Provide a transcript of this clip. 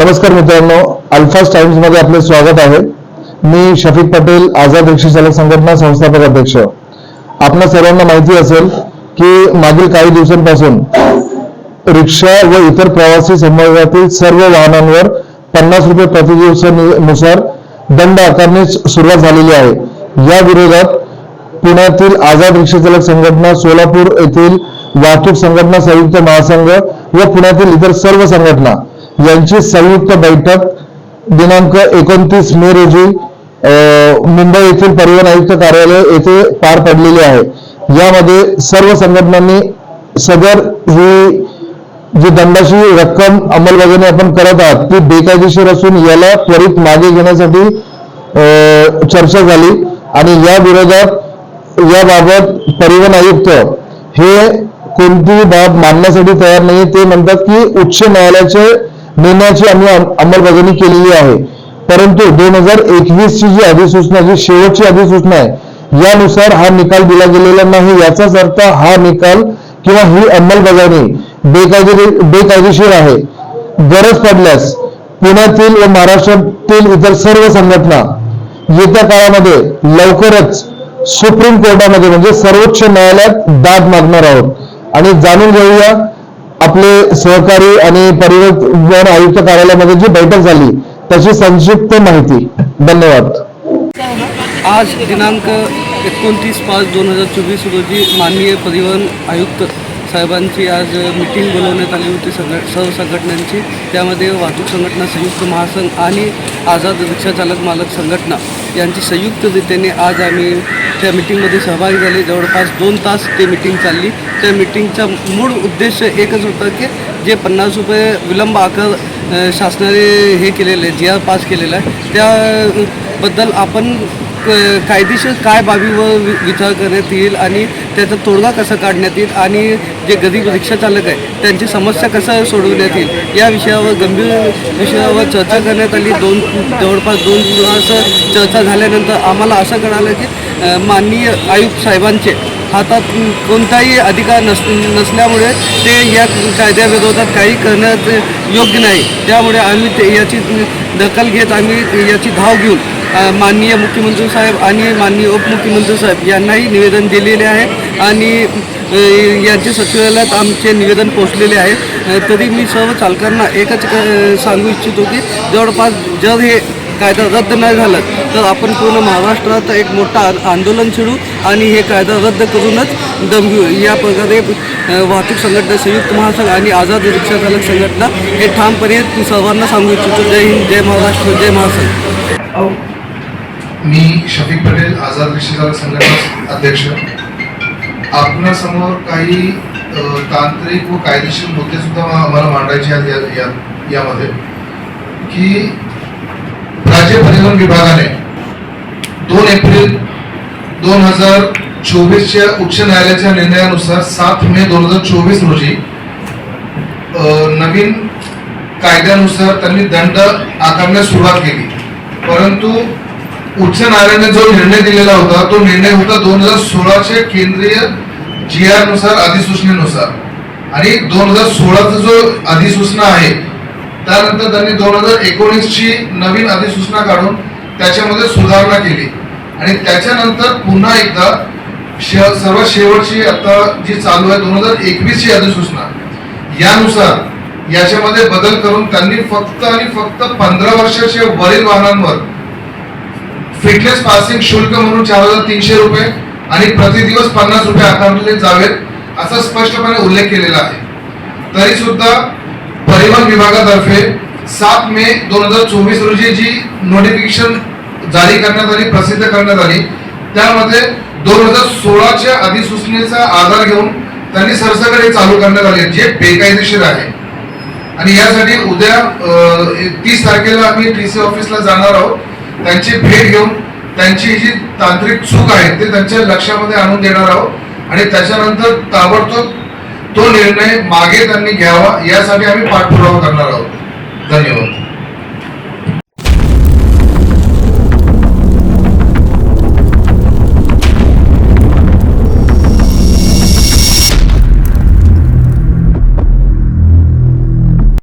नमस्कार मित्रांनो अल्फास टाइम्स मध्ये आपले स्वागत आहे. मी शफीक पटेल, आझाद रिक्षा चालक संघटना संस्थापक अध्यक्ष. आपल्या सर्वांना माहिती असेल की मागील काही रिक्षा व इतर प्रवासी संवर्गातील सर्व वाहनांवर पन्नास रुपये प्रति दिवसानुसार दंड आकारण्यास सुरुवात झालेली आहे. या विरोधात पुण्यातील रिक्षा चालक संघटना, सोलापूर संघटना, संयुक्त महासंघ व पुण्यातील इतर सर्व संघटना यांची संयुक्त बैठक दिनांक एकोणतीस मे रोजी मुंबई येथील परिवहन आयुक्त कार्यालय येथे पार पडलेली आहे. यामध्ये सर्व संघटनांनी सदर ही जी दंडाची रक्कम अंमलबजावणी आपण करत आहात ती बेकायदेशीर असून याला त्वरित मागे घेण्यासाठी चर्चा झाली आणि या विरोधात याबाबत परिवहन आयुक्त हे कोणतीही बाब मानण्यासाठी तयार नाही ते म्हणतात की उच्च न्यायालयाचे निर्णयाची आम्ही अंमलबजावणी केलेली आहे. परंतु दोन हजार एकवीस ची जी अधिसूचना जी शेवटची अधिसूचना आहे यानुसार हा निकाल दिला गेलेला नाही. याचाच अर्थ हा निकाल किंवा ही अंमलबजावणी बेकायदे बेकायदेशीर आहे. गरज पडल्यास पुण्यातील व महाराष्ट्रातील इतर सर्व संघटना येत्या काळामध्ये लवकरच सुप्रीम कोर्टामध्ये म्हणजे सर्वोच्च न्यायालयात दाद मागणार आहोत. आणि जाणून घेऊया आपले सहकारी आणि परिवहन आयुक्त कार्यालयामध्ये जी बैठक झाली त्याची संक्षिप्त माहिती. धन्यवाद. आज दिनांक एकोणतीस पाच दोन हजार चोवीस रोजी माननीय परिवहन आयुक्त साहेबांची आज मिटिंग बोलवण्यात आली होती सगळ्या सर्व संघटनांची त्यामध्ये वाहतूक संघटना संयुक्त महासंघ आणि आझाद रिक्षा चालक मालक संघटना यांची संयुक्तरित्याने आज आम्ही त्या मिटिंगमध्ये सहभागी झाले. जवळपास दोन तास ते मिटिंग चालली. त्या मिटिंगचा मूळ उद्देश एकच होता की जे पन्नास रुपये विलंब आकार शासनाने हे केलेलं आहे जी आर पास केलेला आहे त्याबद्दल आपण क- कायदेशीर काय बाबीवर विचार करण्यात येईल आणि त्याचा तोडगा कसा काढण्यात येईल आणि जे गरीब रिक्षाचालक आहे त्यांची समस्या कसं सोडवण्यात येईल या विषयावर गंभीर विषयावर चर्चा करण्यात आली. दोन जवळपास दोन दिवस चर्चा झाल्यानंतर आम्हाला असं कळालं की माननीय आयुक्त साहेबांचे हातात कोणताही अधिकार नस नसल्यामुळे ते या कायद्याविरोधात काही करण्यात योग्य नाही. त्यामुळे आम्ही ते याची दखल घेत आम्ही याची धाव घेऊन माननीय मुख्यमंत्री साहेब आणि माननीय उपमुख्यमंत्री साहेब यांनाही निवेदन दिलेले आहे आणि यांच्या सचिवालयात आमचे निवेदन पोहोचलेले आहे. तरी मी सर्व चालकांना एकच क- सांगू इच्छितो की जवळपास जर हे कायदा रद्द नाही झालं तर आपण पूर्ण महाराष्ट्रात एक मोठा आंदोलन छेडू आणि हे कायदा रद्द करूनच दम घेऊ. या प्रकारे वाहतूक संघटना संयुक्त महासंघ आणि आझाद रिक्षा चालक संघटना हे ठामपणे सर्वांना सांगू इच्छितो. जय हिंद जय महाराष्ट्र जय महासंघ. मी शफीक पटेल आझाद रिक्षाचालक संघटना अध्यक्ष. आपणासमोर काही तांत्रिक व कायदेशीर मुद्दे सुद्धा आम्हाला मांडायचे आहेत या- यामध्ये की राज्य परिवहन विभागाने दोन एप्रिल दोन हजार चोवीसच्या उच्च न्यायालयाच्या निर्णयानुसार सात मे दोन हजार चोवीस रोजी नवीन कायद्यानुसार त्यांनी दंड आकारण्यास सुरुवात केली. परंतु उच्च न्यायालयाने जो निर्णय दिलेला होता तो निर्णय होता दोन हजार सोळाच्या केंद्रीय जी आरनुसार अधिसूचनेनुसार. आणि दोन हजार सोळाचा जो अधिसूचना आहे त्यानंतर त्यांनी दोन हजार एकोणीसची नवीन अधिसूचना काढून त्याच्यामध्ये सुधारणा केली. आणि त्याच्यानंतर पुन्हा एकदा शे- सर्वात शेवटची आता जी चालू आहे दोन हजार एकवीस ची अधिसूचना यानुसार याच्यामध्ये बदल करून त्यांनी फक्त आणि फक्त पंधरा वर्षाच्या वरील वाहनांवर फिटनेस पासिंग शुल्क म्हणून चार हजार तीनशे रुपये आणि प्रतिदिवस पन्नास रुपये आकारले जावेत असा स्पष्टपणे उल्लेख केलेला आहे. तरी सुद्धा परिवहन विभागातर्फे सात मे दोन हजार चोवीस रोजी जी नोटिफिकेशन जारी करण्यात आली प्रसिद्ध करण्यात आली त्यामध्ये दोन हजार सोळाच्या अधिसूचनेचा आधार घेऊन त्यांनी सरसकट हे चालू करण्यात आले जे बेकायदेशीर आहे. आणि यासाठी उद्या तीस तारखेला आम्ही टी सी ऑफिसला जाणार आहोत. त्यांची भेट घेऊन त्यांची जी तांत्रिक चूक आहे ते त्यांच्या लक्षामध्ये आणून देणार आहोत. आणि त्याच्यानंतर ताबडतोब तो निर्णय मागे त्यांनी घ्यावा यासाठी आम्ही पाठपुरावा करणार आहोत. धन्यवाद.